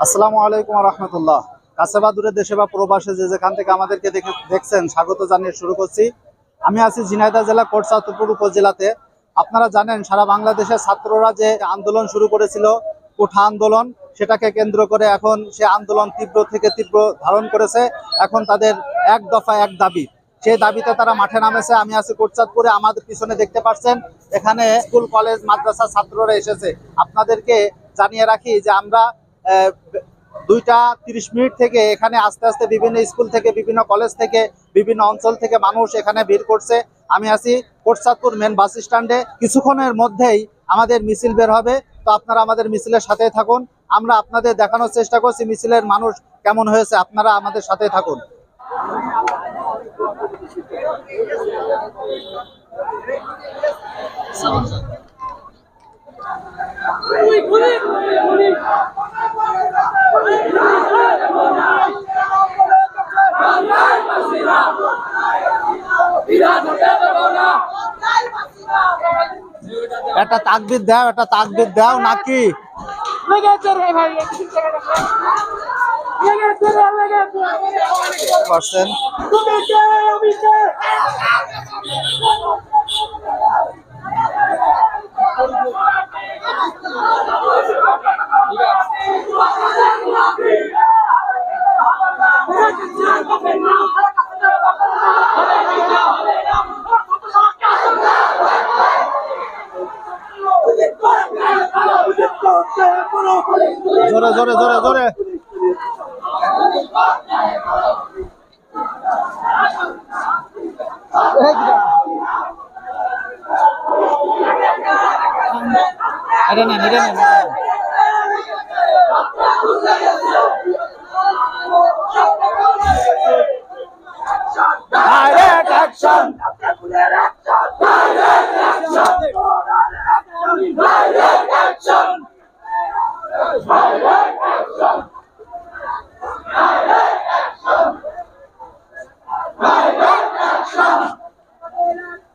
আসসালামু আলাইকুম রহমতুল্লাহ। কাছে বা দূরে দেশে বা প্রবাসে যে যেখান থেকে আমাদেরকে দেখে দেখছেন, স্বাগত জানিয়ে শুরু করছি। আমি আছি ঝিনাইদহ জেলা কোটসাতুরপুর উপজেলাতে। আপনারা জানেন, সারা বাংলাদেশের ছাত্ররা যে আন্দোলন শুরু করেছিল, কোঠা আন্দোলন, সেটাকে কেন্দ্র করে এখন সে আন্দোলন তীব্র থেকে তীব্র ধারণ করেছে। এখন তাদের এক দফা এক দাবি। সেই দাবিতে তারা মাঠে নামেছে। আমি আছি কোটচাঁদপুরে। আমাদের পিছনে দেখতে পাচ্ছেন, এখানে স্কুল, কলেজ, মাদ্রাসা ছাত্ররা এসেছে। আপনাদেরকে জানিয়ে রাখি যে আমরা দুইটা তিরিশ মিনিট থেকে এখানে আস্তে আস্তে বিভিন্ন স্কুল থেকে, বিভিন্ন কলেজ থেকে, বিভিন্ন অঞ্চল থেকে মানুষ এখানে ভিড় করছে। আমি আছি কোটসাদপুর মেন বাস স্ট্যান্ডে কিছুক্ষণের মধ্যেই আমাদের মিছিল বের হবে। তো আপনারা আমাদের মিছিলের সাথে থাকুন। আমরা আপনাদের দেখানোর চেষ্টা করছি মিছিলের মানুষ কেমন হয়েছে। আপনারা আমাদের সাথে থাকুন। একটা তাকবির দাও একটা তাকবির দাও নাকি? লেগেছে জোরে জোরে জোরে জোরে এটা নেন এটা নেন এটা নেন। Direct action! Direct action!